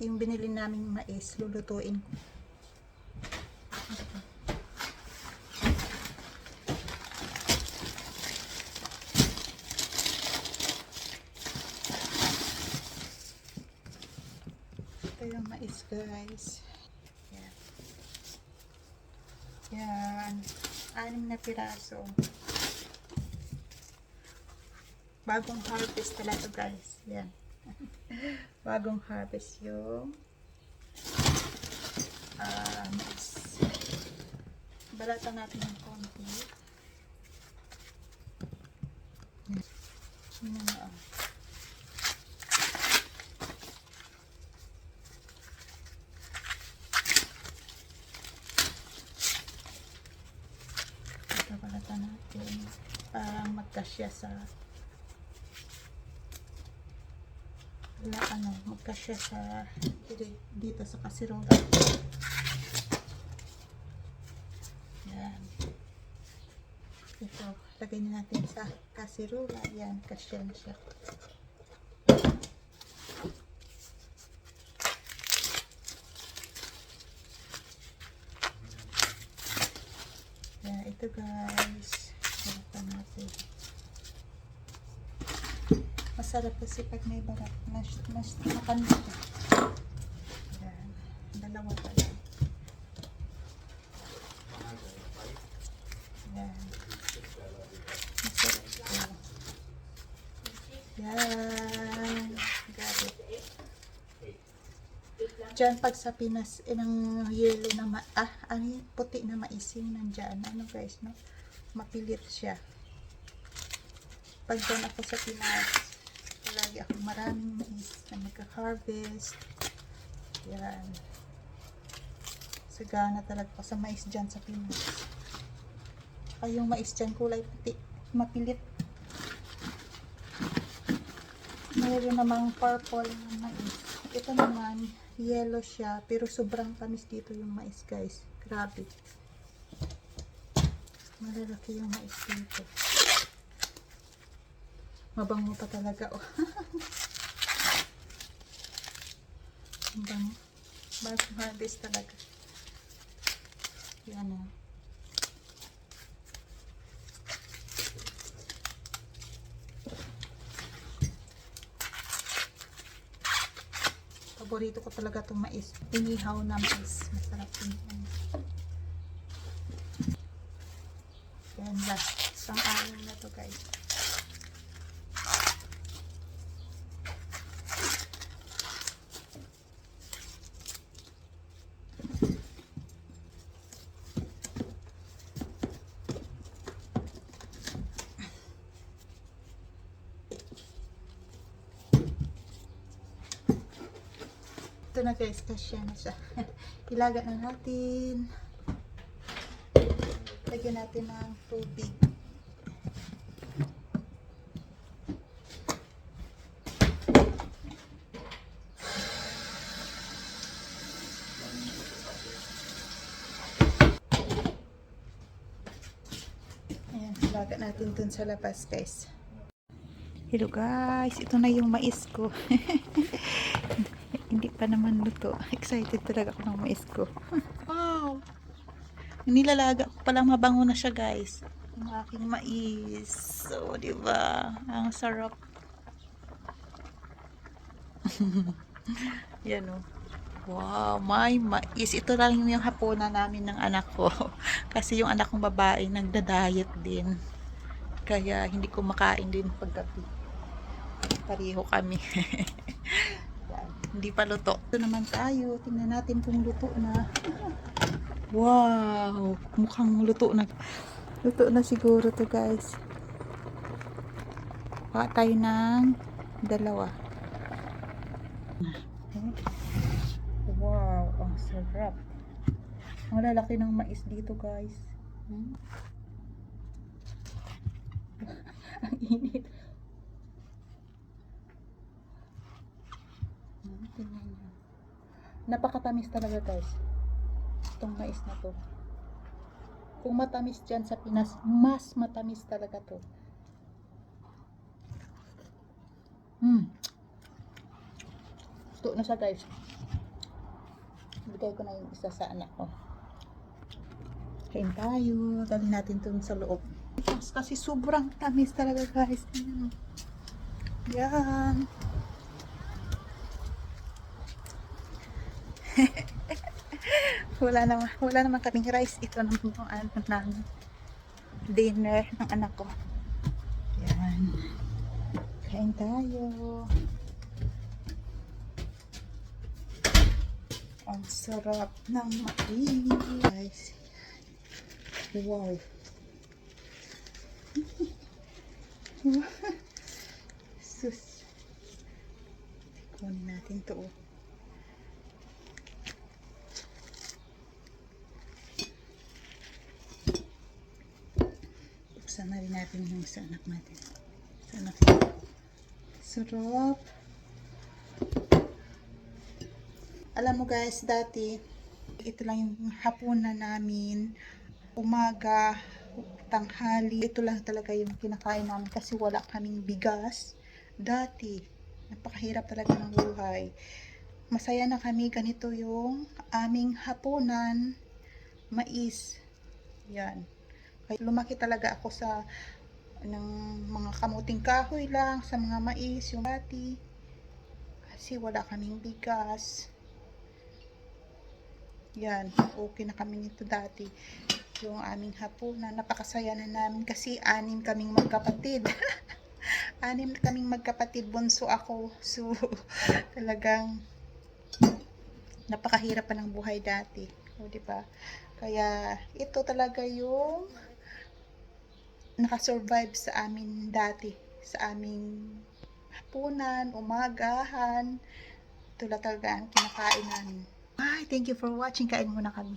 yung binili namin mais, lulutuin ko. Ito yung mais guys. Yan. Yan. Anim na piraso. Bagong harvest pala to guys. Yan. Bagong harvest yung ah mais. Balatan natin ng konti. Yan na ah. Ito balatan natin. Parang magkasya sa wala ano, magkasya sa dito, dito sa kasirola. Yan. Ito, lagay na natin sa kasirola. Yan, kasya na siya. Yan, ito guys. Sarap natin. Masarap kasi pag may barat. Mas, mas makanda. Yan. Dalawa pa lang. Yan. Masarap ito. Yan. Got it. Diyan pag sa Pinas, inang yellow na ma ah, ano puti na mais yung nandyan. Ano guys, no? Mapilit siya. Pag dyan ako sa Pinas, lagi ako maraming na nagka-harvest. Yan. Sagana talaga ako sa mais dyan sa Pinas. Tsaka yung mais dyan kulay puti, mapilit. Mayroon namang purple na mais. Ito naman, yellow siya, pero sobrang tamis dito yung mais guys. Grabe. Malalaki yung mais dito. Mabango pa talaga. Oh. Ang bango. Bagong harvest talaga. Yan o. Paborito ko talaga itong mais. Inihaw na mais. Masarap din yan. Last. Pang-anim na to guys. Ito na guys, kasya na siya. Ilaga na natin. Lagyan natin ng tubig. Ayan, ilaga natin dun sa labas guys. Hello guys, ito na yung mais ko. Hindi pa naman luto. Excited talaga ako ng mais ko. wow! Nilalaga ko palang mabango na siya guys. Yung aking mais. So, di ba? Ang sarap. Yan o. Wow, may mais. Ito lang yung hapunan namin ng anak ko. Kasi yung anak kong babae nagda-diet din. Kaya hindi ko makain din paggabi. Pareho kami. Hindi pa luto. Ito naman tayo. Tingnan natin kung luto na. Wow! Mukhang luto na. Luto na siguro to guys. Baka tayo ng dalawa. Wow! Ang sarap. Ang lalaki ng mais dito guys. Hmm? ang init. Hmm, tingnan niyo. Napakatamis talaga guys. Itong mais na to. Kung matamis dyan sa Pinas, mas matamis talaga to. Hmm. Ito na siya guys. Bigay ko na yung isa sa anak ko. Kain tayo. Dali natin dun sa loob. Kasi sobrang tamis talaga guys. Yan. wala naman, wala naman kaming rice. Ito naman yung ano namin. Dinner ng anak ko. Yan. Kain tayo. Ang sarap ng mais. Wow. Sus. Kunin natin to. oh. Rin natin yung sa anak natin. Sa anak Sarap. Alam mo guys, dati, ito lang yung hapunan namin. Umaga, tanghali, ito lang talaga yung kinakain namin kasi wala kaming bigas. Dati, napakahirap talaga ng buhay. Masaya na kami, ganito yung aming hapunan, mais. Yan. Lumaki talaga ako sa ng mga kamuting kahoy lang, sa mga mais, yung dati. Kasi wala kaming bigas. Yan, okay na kami nito dati. Yung aming hapunan, napakasaya na namin kasi anim kaming magkapatid. anim kaming magkapatid, bunso ako. So, talagang napakahirap pa ng buhay dati. O, di ba? Kaya, ito talaga yung nakasurvive sa amin dati. Sa aming hapunan, umagahan. Lang talaga ang kinakain namin. Ay, thank you for watching. Kain muna kami.